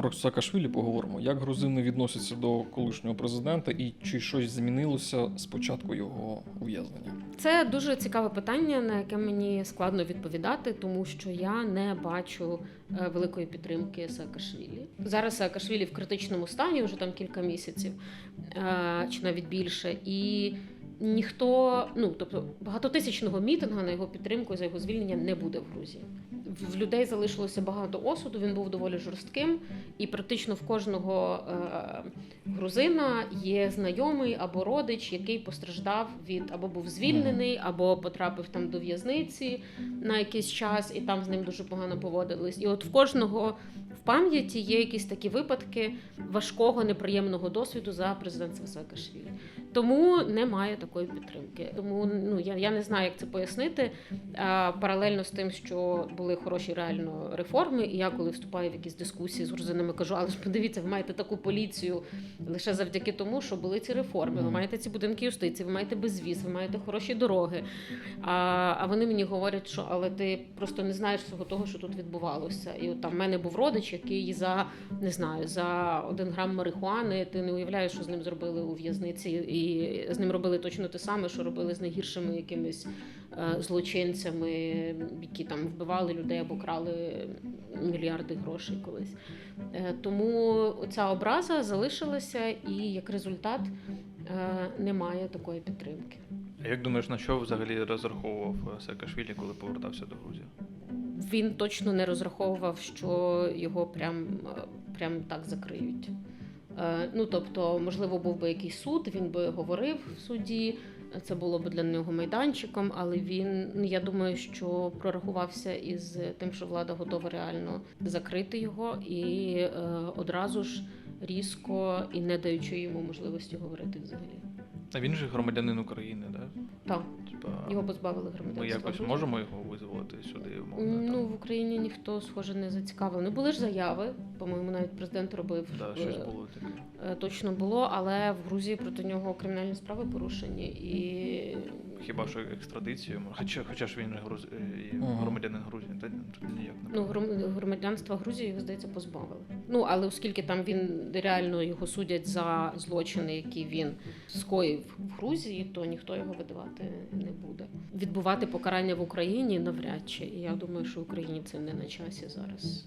про Саакашвілі поговоримо. Як грузини відносяться до колишнього президента і чи щось змінилося з початку його ув'язнення? Це дуже цікаве питання, на яке мені складно відповідати, тому що я не бачу е, великої підтримки Саакашвілі. Зараз Саакашвілі в критичному стані вже там кілька місяців е, чи навіть більше. І ніхто, ну тобто багатотисячного мітинга на його підтримку за його звільнення не буде в Грузії. В людей залишилося багато осуду. Він був доволі жорстким, і практично в кожного е, грузина є знайомий або родич, який постраждав від або був звільнений, або потрапив там до в'язниці на якийсь час, і там з ним дуже погано поводились. І от в кожного в пам'яті є якісь такі випадки важкого неприємного досвіду за президентства Саакашвілі. Тому немає такої підтримки. Тому ну я, я не знаю, як це пояснити. А, паралельно з тим, що були хороші реально реформи, і я коли вступаю в якісь дискусії з грузинами, кажу, але ж подивіться, ви маєте таку поліцію лише завдяки тому, що були ці реформи. Ви маєте ці будинки юстиції, ви маєте безвіз, ви маєте хороші дороги. А, а вони мені говорять, що але ти просто не знаєш всього того, що тут відбувалося. І от там в мене був родич, який за не знаю, за один грам марихуани, ти не уявляєш, що з ним зробили у в'язниці, і з ним робили точно те саме, що робили з найгіршими якимись е, злочинцями, які там вбивали людей або крали мільярди грошей колись. Е, Тому ця образа залишилася, і як результат е, немає такої підтримки. А як думаєш, на що взагалі розраховував Саакашвілі, коли повертався до Грузії? Він точно не розраховував, що його прям, прям так закриють. Е, Ну, тобто, можливо, був би якийсь суд, він би говорив в суді, це було б для нього майданчиком, але він, ну, я думаю, що прорахувався із тим, що влада готова реально закрити його, і е, одразу ж різко і не даючи йому можливості говорити взагалі. А він же громадянин України, да? Так, його позбавили громадянства. ми якось можемо його визволити сюди, умовно. Ну, в Україні ніхто, схоже, не зацікавлений. Були ж заяви, по-моєму, навіть президент робив. Да, е, щось було таке. е, Точно було, але в Грузії проти нього кримінальні справи порушені. І Хіба що екстрадицію? Хоча, хоча ж він груз... е, громадянин Грузії, та тут ніяк не ну, громадянства Грузії його, здається, позбавили. Ну, але оскільки там він реально його судять за злочини, які він скоїв в Грузії, то ніхто його видавати не буде. Відбувати покарання в Україні навряд чи. І я думаю, що в Україні це не на часі зараз.